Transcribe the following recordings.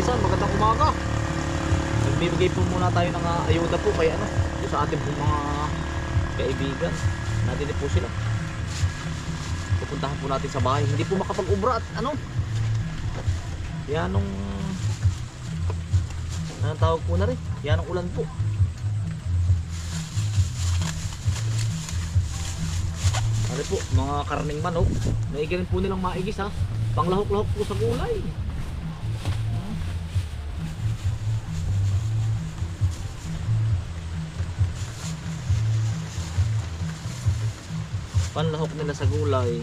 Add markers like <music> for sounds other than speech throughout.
kaisan, magandang umaga. Nagbibigay po muna tayo ng ah, ayuda po kay ano, sa ating po mga kaibigan. Natin po sila. Pupuntahan po natin sa bahay. Hindi po makapag-ubra at ano. Yan nung anong tawag po na rin. Yan ang ulan po. Ano po, mga karning manok. Naigi rin po nilang maigis ha. Panglahok-lahok po sa gulay. Panlahok nila sa gulay.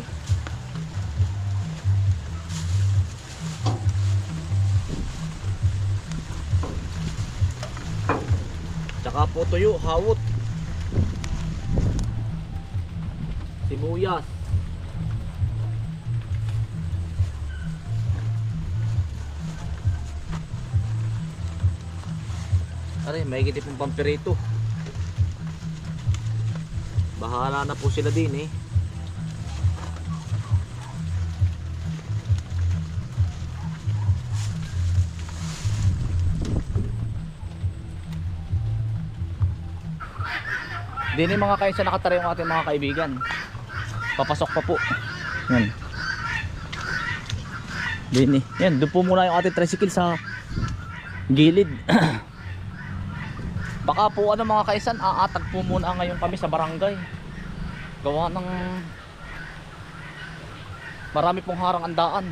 Tsaka po tuyo, hawot. Sibuyas. Aray, may giti pong pampirito. Bahala na po sila din eh. Din eh mga kaisa nakatara yung ating mga kaibigan. Papasok pa po. Yan. Din eh. Yan, doon po muna yung ating tricycle sa gilid. <clears throat> Baka po ano mga kaisan, aatag po muna ngayon kami sa barangay. Gawa ng marami pong harang ang daan.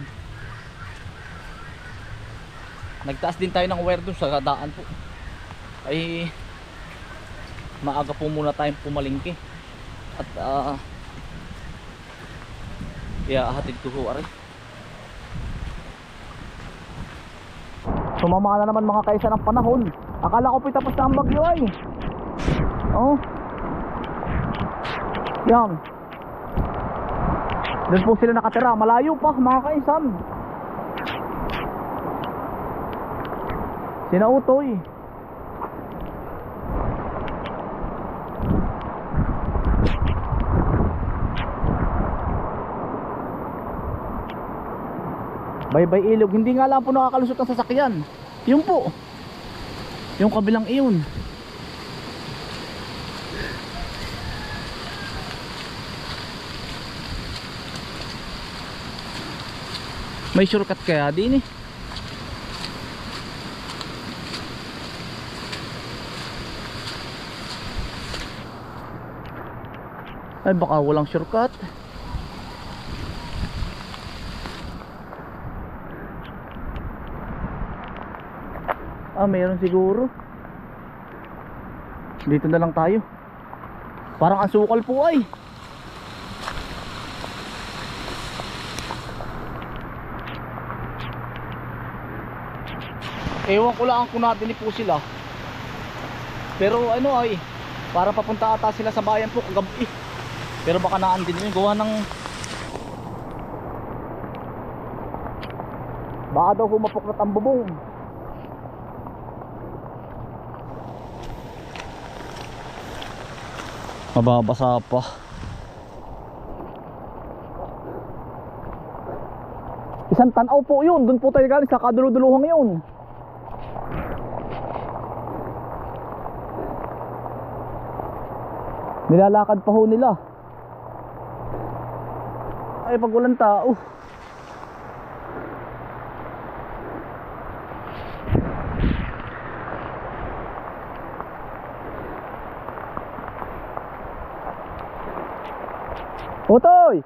Nagtaas din tayo ng wire doon sa daan po. Ay maaga po muna tayong pumalingki. At ah iahatid ko ho aray. Sumama na naman mga kaisa ng panahon. Akala ko po'y tapos na ang bagyo ay. Oh. Yan. Doon po sila nakatira. Malayo pa mga kaisan. Sinautoy. Baybay ilog. Hindi nga lang po nakakalusot ang sasakyan. Yung po. Yung kabilang iyon. May shortcut kaya din eh. Ay baka walang shortcut. Ah, mayroon siguro. Dito na lang tayo. Parang asukal po ay. Ewan ko lang kung natin po sila. Pero ano ay, para papunta ata sila sa bayan po kagabi. Pero baka naan din yun, gawa ng Baka daw humapok ang bubong. Mababasa pa. Isang tanaw po yun. Doon po tayo galing sa kaduluduluhang yun. Nilalakad pa ho nila. Ay pag walang tao. Utoy!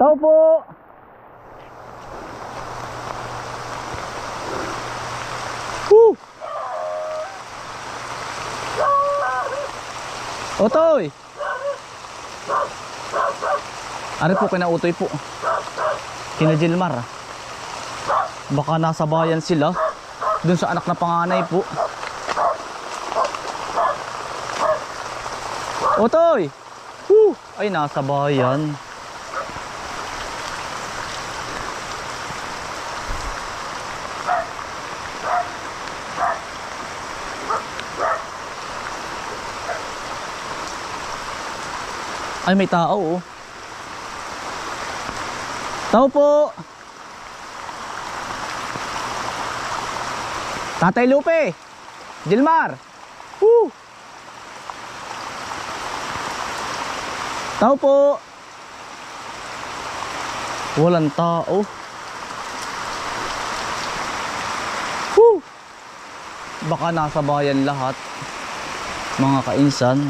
Tao po! Woo! Utoy! Ano po kinautoy po? Kina Jilmar. Baka nasa bayan sila. Dun sa anak na panganay po. Utoy! Woo! Ay, nasa bayan. Ay, may tao oh. Tao po! Tatay Lupe! Gilmar! Woo! Tao po! Walang tao. Woo! Baka nasa bayan lahat. Mga kainsan.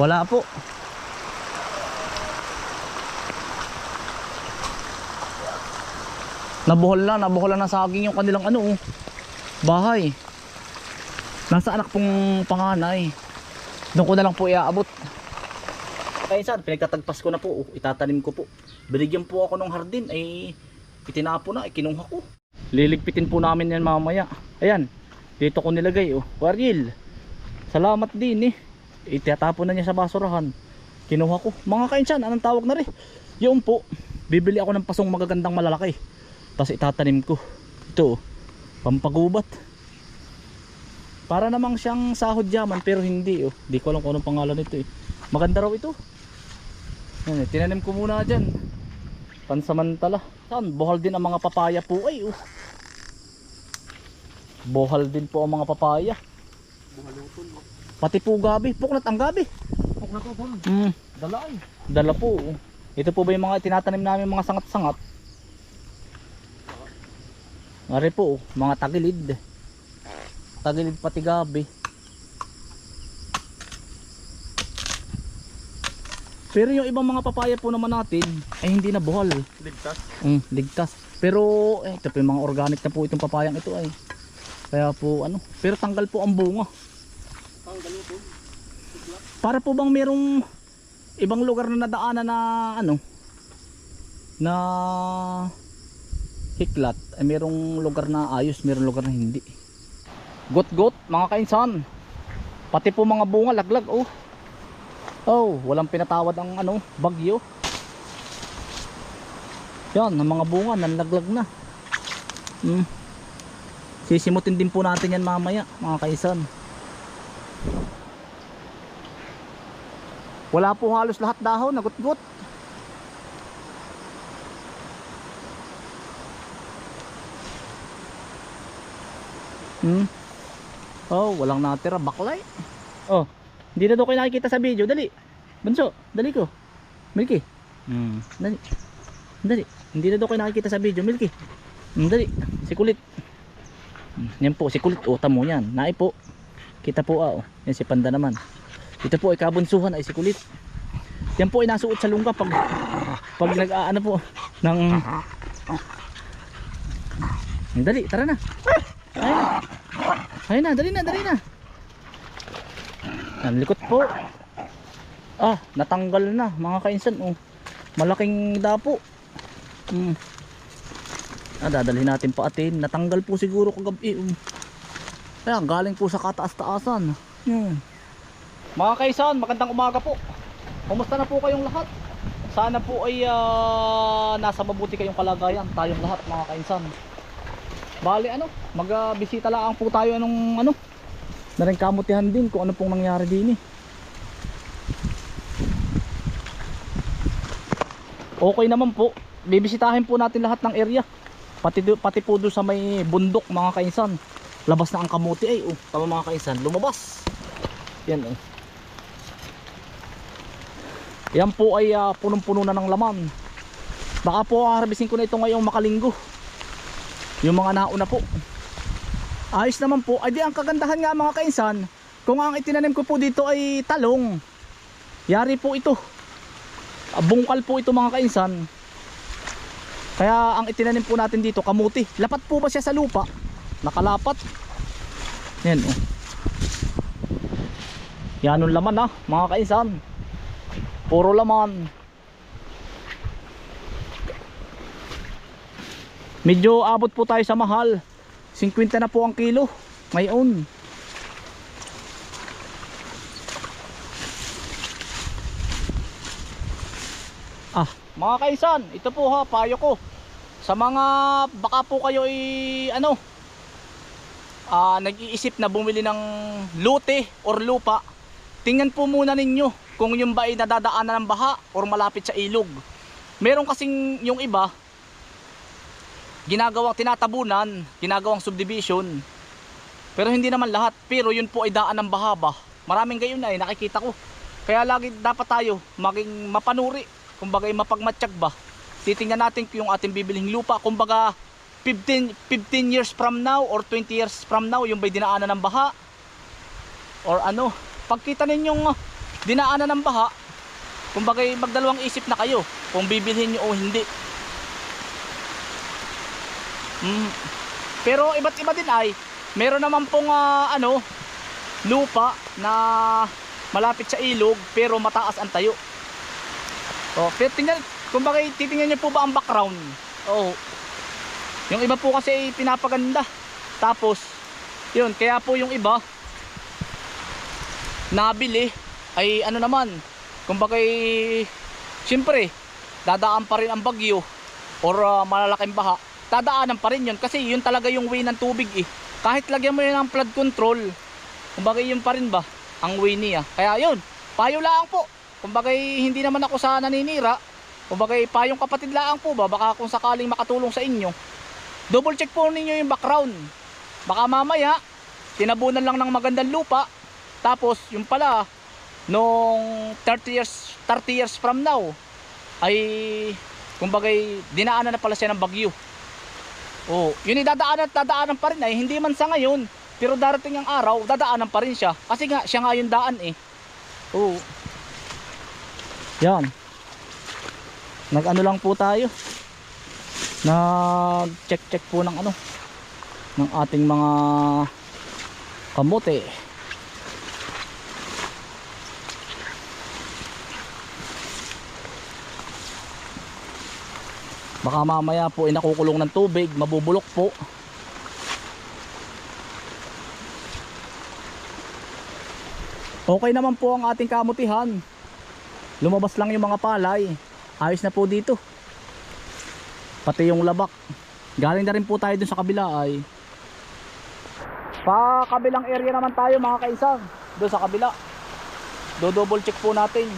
Wala po. Nabuhol na, nabuhol na ng saging yung kanilang ano, oh, bahay. Nasa anak pong panganay. Doon ko na lang po iaabot. Kaya saan, pinagtatagpas ko na po, oh, itatanim ko po. Binigyan po ako ng hardin, ay itinapo na, ay kinuha ko. Liligpitin po namin yan mamaya. Ayan, dito ko nilagay, oh. Waril, salamat din eh. Itatapon na niya sa basurahan. Kinuha ko. Mga kainsan, anong tawag na rin? Yung po, bibili ako ng pasong magagandang malalaki. Tapos itatanim ko. Ito, oh, pampagubat. Para namang siyang sahod yaman pero hindi oh. Di ko alam kung anong pangalan nito eh. Maganda raw ito. Yan, eh, tinanim ko muna dyan. Pansamantala. Saan? Bohal din ang mga papaya po ay oh. Bohal din po ang mga papaya. Pati po gabi. Puknat ang gabi. Pok na to, tol. Mm, Dala ay. dala po. oh. Ito po ba yung mga tinatanim namin mga sangat-sangat? Ngari po, oh, mga tagilid. Tagilid pati gabi. Pero yung ibang mga papaya po naman natin ay hindi na buhal. Ligtas. Mm, ligtas. Pero eh, ito po yung mga organic na po itong papayang ito ay. Kaya po ano, pero tanggal po ang bunga. Ang ganito. Para po bang merong ibang lugar na nadaanan na ano na hiklat ay merong lugar na ayos, merong lugar na hindi. Got-got mga kainsan. Pati po mga bunga laglag oh. Oh, walang pinatawad ang ano, bagyo. Yan, ang mga bunga nanlaglag na. Hmm. Sisimutin din po natin yan mamaya, mga kaisan. Wala po halos lahat dahon, nagut-gut. Hmm. Oh, walang natira, baklay. Oh, hindi na daw kayo nakikita sa video, dali. Bunso, dali ko. Milky. Hmm, dali. Dali. Hindi na daw kayo nakikita sa video, Milky. Hmm, dali. Si kulit. Hmm, yan po, si kulit. Oh, tamo yan. Nai po. Kita po ah, oh. Yan si Panda naman. Ito po ay kabunsuhan ay si kulit. Yan po ay nasuot sa lungga pag pag nag ah, ano po ng Dali, tara na. Ayun na. Ayun na, dali na, dali na. Ang likot po. Ah, natanggal na mga kainsan oh. Malaking dapo. Hmm. Ah, dadalhin natin pa atin. Natanggal po siguro kagabi. Um. Kaya galing po sa kataas-taasan. Hmm. Mga kaisan, magandang umaga po. Kumusta na po kayong lahat? Sana po ay ah, nasa mabuti kayong kalagayan, tayong lahat mga kainsan. Bali ano, magbisita lang po tayo anong ano, na rin kamutihan din kung ano pong nangyari din eh. Okay naman po, bibisitahin po natin lahat ng area. Pati, do- pati po doon sa may bundok mga kainsan. Labas na ang kamuti ay, oh, tama mga kainsan, lumabas. Yan oh. Yan po ay ah, punong-puno na ng laman. Baka po harbisin ko na ito ngayong makalinggo. Yung mga nauna po. Ayos naman po. Ay di ang kagandahan nga mga kainsan, kung ang itinanim ko po dito ay talong. Yari po ito. Ah, Bungkal po ito mga kainsan. Kaya ang itinanim po natin dito kamuti. Lapat po ba siya sa lupa? Nakalapat. Yan oh. Yan ang laman ah, mga kainsan. Puro laman. Medyo abot po tayo sa mahal. 50 na po ang kilo. Ngayon. Ah, mga kaisan, ito po ha, payo ko. Sa mga baka po kayo ay ano ah, nag-iisip na bumili ng lote or lupa, tingnan po muna ninyo kung yung ba nadadaanan ng baha or malapit sa ilog. Meron kasing yung iba, ginagawang tinatabunan, ginagawang subdivision. Pero hindi naman lahat. Pero yun po ay daan ng baha ba. Maraming gayon na eh, nakikita ko. Kaya lagi dapat tayo maging mapanuri. Kumbaga mapagmatsyag ba. Titingnan natin yung ating bibiling lupa. Kumbaga 15, 15 years from now or 20 years from now yung ba'y dinaanan ng baha. Or ano. Pagkita ninyong dinaanan ng baha, kumbaga magdalawang isip na kayo kung bibilhin nyo o hindi. Mm. Pero iba't iba din ay meron naman pong ah, ano lupa na malapit sa ilog pero mataas ang tayo. Oh, pero tingnan, kumbaga titingnan niyo po ba ang background? Oh. Yung iba po kasi pinapaganda. Tapos, yun, kaya po yung iba nabili ay ano naman, kumbaga siyempre, dadaan pa rin ang bagyo or ah, malalaking baha. Dadaanan pa rin yun kasi yun talaga yung way ng tubig eh. Kahit lagyan mo yun ng flood control, kumbaga yun pa rin ba ang way niya. Kaya yun, payo lang po. Kumbaga hindi naman ako sa naninira. Kumbaga payong kapatid lang po ba, baka kung sakaling makatulong sa inyo. Double check po ninyo yung background. Baka mamaya, tinabunan lang ng magandang lupa, tapos yung pala, nung 30 years, 30 years from now, ay kumbaga dinaanan na pala siya ng bagyo. Oh, yun idadaanan at dadaanan pa rin ay hindi man sa ngayon, pero darating ang araw, dadaanan pa rin siya. Kasi nga siya nga yung daan eh. Oh. Yan. Nag-ano lang po tayo. Nag-check-check po ng ano ng ating mga kamote. Baka mamaya po ay nakukulong ng tubig, mabubulok po. Okay naman po ang ating kamutihan. Lumabas lang yung mga palay. Ayos na po dito. Pati yung labak. Galing na rin po tayo dun sa kabila ay. Pa kabilang area naman tayo mga kaisang. Doon sa kabila. Do double check po natin.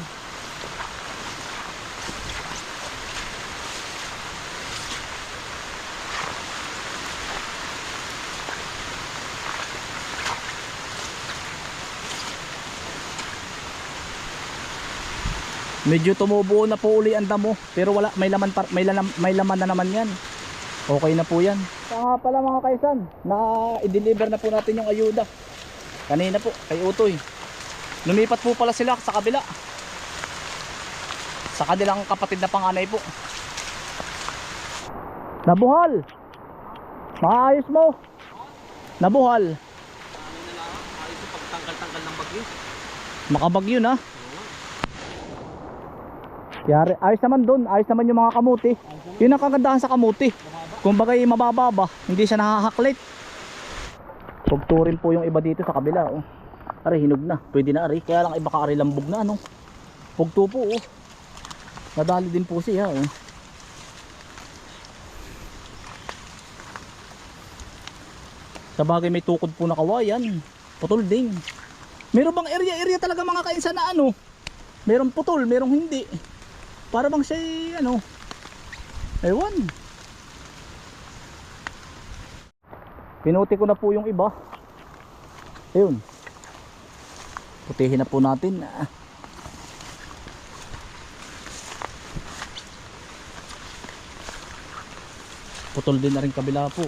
Medyo tumubuo na po uli ang damo pero wala may laman par, may, laman, may laman na naman 'yan. Okay na po 'yan. Kaya pala mga kaisan, na i-deliver na po natin yung ayuda. Kanina po kay Utoy. Lumipat po pala sila sa kabila. Sa kanilang kapatid na panganay po. Nabuhal. Maayos mo. Nabuhal. Ayos yung pagtanggal-tanggal ng bagyo. Makabagyo na. Yari, ayos naman doon, ayos naman yung mga kamuti. Yun ang kagandahan sa kamuti. Kung bagay mababa, hindi siya nakahaklit. Pugturin po yung iba dito sa kabila. Oh. Ari, hinog na. Pwede na ari. Kaya lang iba ka ari lambog na. Ano? Pugto po. Oh. Nadali din po siya. Oh. Sa bagay may tukod po na kawayan. Putol din. Meron bang area-area talaga mga kainsan na ano? Merong putol, merong hindi. Para bang siya ano? Ewan. Pinuti ko na po yung iba. Ayun. Putihin na po natin. Ah. Putol din na rin kabila po.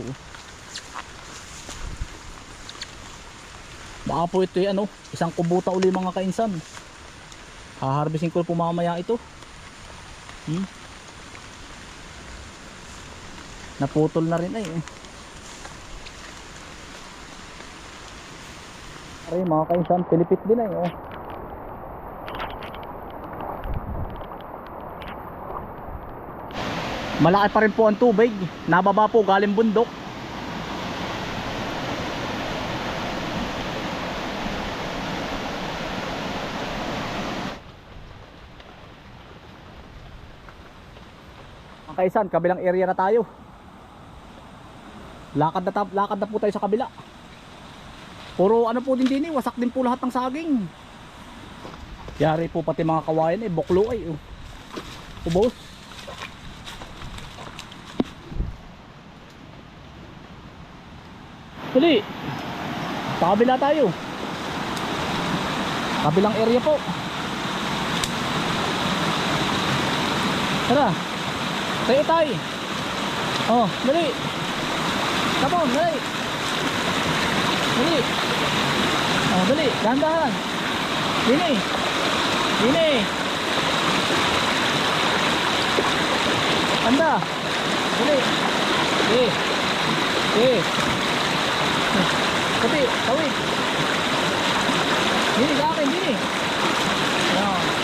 Baka po ito ay ano, isang kubuta uli mga kainsan. Haharbisin ko po mamaya ito. Hmm? Naputol na rin ay. eh. Ay mga kainsan, pilipit din ay. Oh. Malaki pa rin po ang tubig. Nababa po galing bundok. Mga kaisan, kabilang area na tayo. Lakad na, lakad na po tayo sa kabila. Puro ano po din din eh, wasak din po lahat ng saging. Yari po pati mga kawayan eh, buklo ay. Oh. Ubos. Dali. Sa kabila tayo. Kabilang area po. Tara. Tayo tayo. Oh, dali. Come on, dali. Dali. Oh, dali. Dahan-dahan. Dini. Dini. Anda. Dali. Eh. Eh. Tapi, tawid. Dini sa akin, dini. Ayan.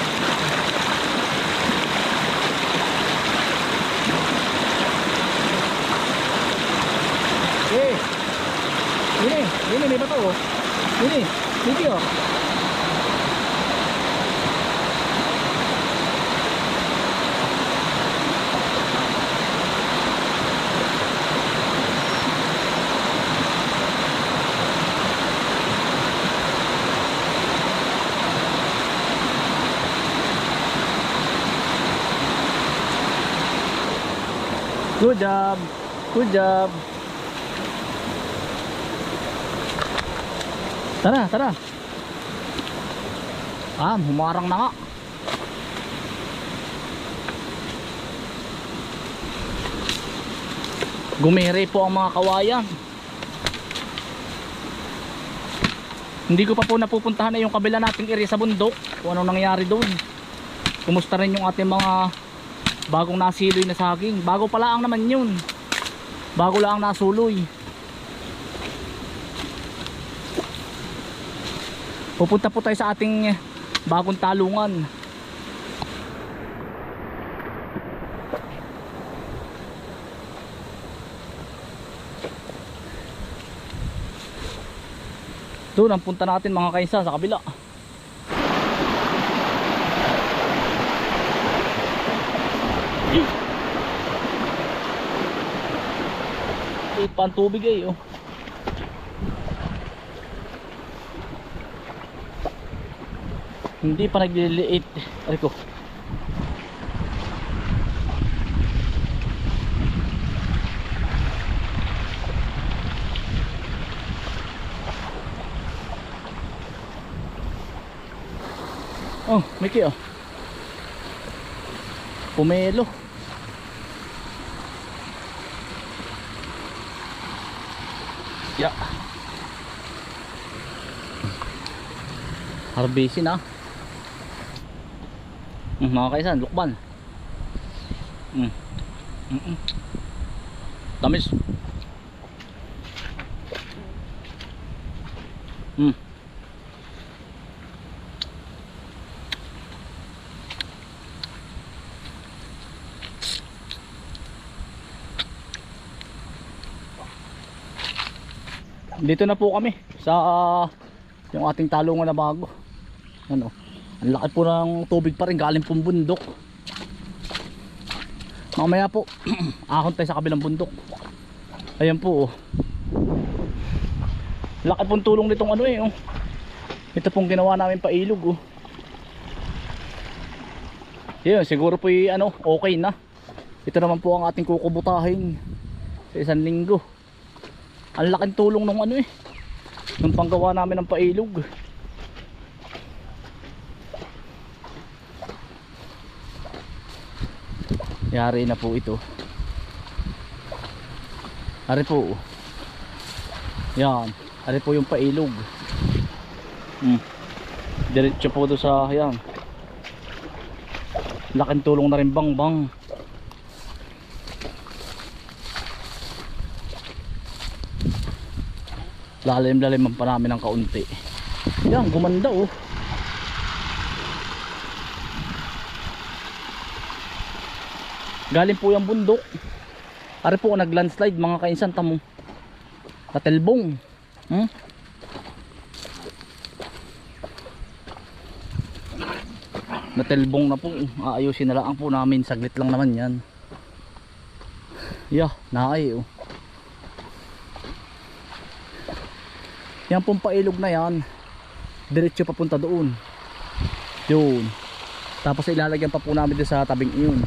Eh. Dini, dini may bato oh. Dini, video. Good job. Good job. Tara, tara. Ah, humarang na nga. Gumere po ang mga kawayan. Hindi ko pa po napupuntahan na yung kabila nating area sa bundok. Kung anong nangyari doon. Kumusta rin yung ating mga bagong nasiloy na saging. Bago pa lang naman yun. Bago lang nasuloy. Pupunta po tayo sa ating bagong talungan. Doon ang punta natin mga kainsa sa kabila. Ito pa tubig eh oh. Hindi pa nagliliit. Aray ko. Oh, Mickey oh. Pumelo. Ya. Harbisin ah. Mm, mga kaisan, lukban. Mm. Mm -mm. Tamis. Mm. Dito na po kami sa ah, yung ating talungan na bago. Ano? Ang laki po ng tubig pa rin galing pong bundok. Mamaya po, <clears throat> ahon tayo sa kabilang bundok. Ayan po oh. Laki pong tulong nitong ano eh oh. Ito pong ginawa namin pa ilog oh. Yun, siguro po y, ano, okay na. Ito naman po ang ating kukubutahin sa isang linggo. Ang laking tulong nung ano eh. Nung panggawa namin ng pailog. Yari na po ito. Ari po. Yan. Ari po yung pailog. Hmm. Diretso po doon sa yan. Laking tulong na rin bang bang. Lalim-lalim pa namin ng kaunti. Yan, gumanda oh. Galing po yung bundok. Ari po nag-landslide mga kainsan tamo. Katelbong. Hmm? Natelbong na po. Aayusin na lang po namin. Saglit lang naman yan. Yeah, naay oh. Yan pong pailog na yan. Diretso papunta doon. Yun. Tapos ilalagyan pa po namin doon sa tabing iyon.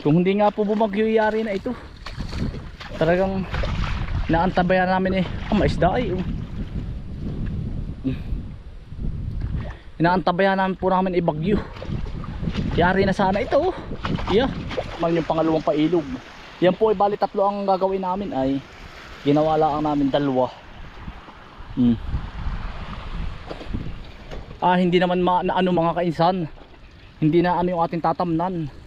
Kung hindi nga po bumagyo yari na ito. Talagang naantabayan namin eh. Ang maisda ay. Oh. Inaantabayan namin po namin ibagyo. Yari na sana ito. oh. Yeah. Man yung pangalawang pailog. Yan po ay bali tatlo ang gagawin namin ay ginawa lang namin dalawa. Hmm. Ah, hindi naman ma na ano mga kainsan. Hindi na ano yung ating tatamnan.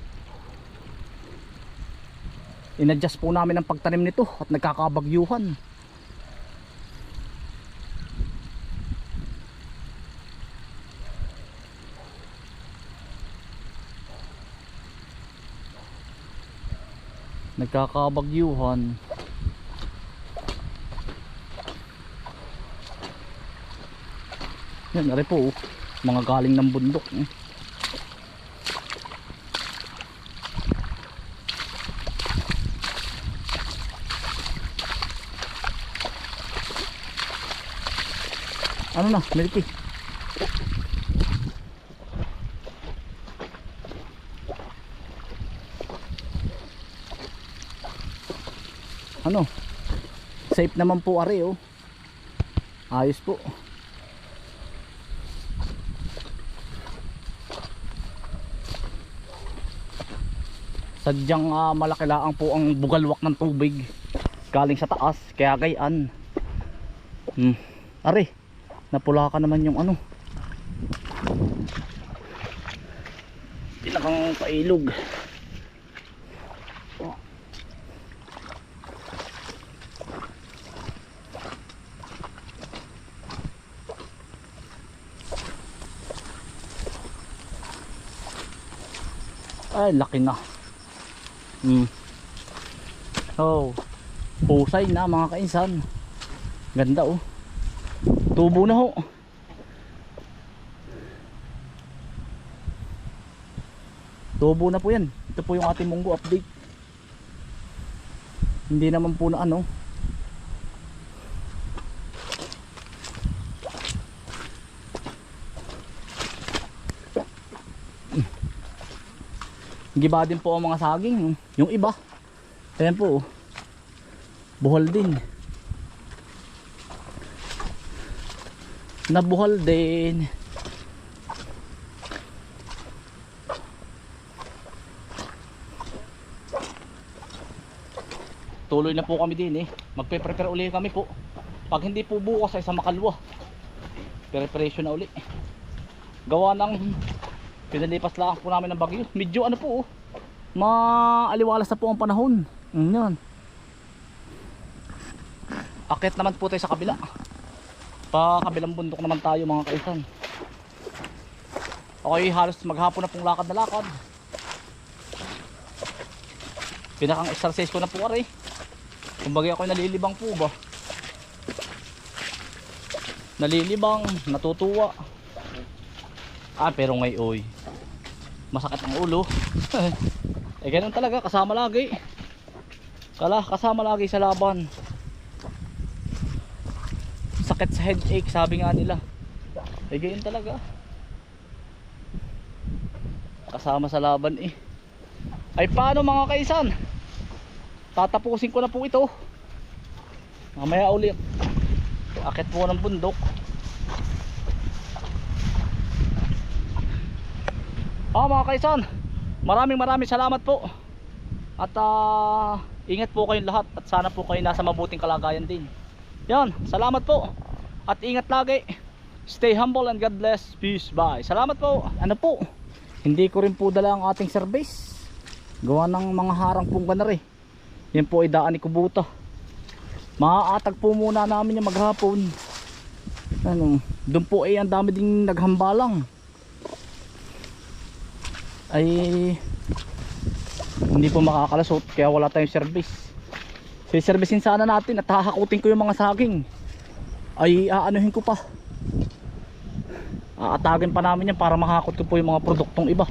Inadjust po namin ang pagtanim nito at nagkakabagyuhan. Nagkakabagyuhan. Yan, ari po, oh. mga galing ng bundok. eh. Ano na, Milky? Ano? Safe naman po ari oh. Ayos po. Sadyang ah, malaki laang po ang bugalwak ng tubig galing sa taas kaya gayaan. Hmm. Ari, napula ka naman yung ano. Pinakang pailog. Ay, laki na. Hmm. Oh. Pusay na mga kainsan. Ganda oh. Tubo na ho. Tubo na po yan. Ito po yung ating munggo update. Hindi naman po na ano. Giba din po ang mga saging. Yung iba. Ayan po. Buhol din. Nabuhol din. Tuloy na po kami din eh. Magpe-prepare uli kami po. Pag hindi po bukas ay sa makalwa. Preparation na uli. Gawa ng pinalipas lang po namin ng bagyo. Medyo ano po oh. Maaliwalas na po ang panahon. Mm, yan. Akit naman po tayo sa kabila. Pa kabilang bundok naman tayo mga kaisan. Okay, halos maghapon na pong lakad na lakad. Pinakang exercise ko na po ari. Kumbaga ako nalilibang po ba. Nalilibang, natutuwa. Ah, pero ngayon, masakit ang ulo. <laughs> eh ganun talaga, kasama lagi. Kala, kasama lagi sa laban. Sakit sa headache, sabi nga nila. Eh ganyan talaga. Kasama sa laban eh. Ay paano mga kaisan? Tatapusin ko na po ito. Mamaya ulit. Akit po ng bundok. Ah mga kaisan, maraming maraming salamat po. At ah, ingat po kayong lahat at sana po kayo nasa mabuting kalagayan din. Yan, salamat po. At ingat lagi. Stay humble and God bless. Peace. Bye. Salamat po. Ano po? Hindi ko rin po dala ang ating service. Gawa ng mga harang pong banar eh. Yan po ay daan ni Kubuta. Maaatag po muna namin yung maghapon. Ano, doon po ay ang dami ding naghambalang. Ay hindi po makakalasot kaya wala tayong service. Siservisin sana natin at hahakutin ko yung mga saging. Ay aanuhin ko pa. Aatagin pa namin yan para makakot ko po yung mga produktong iba.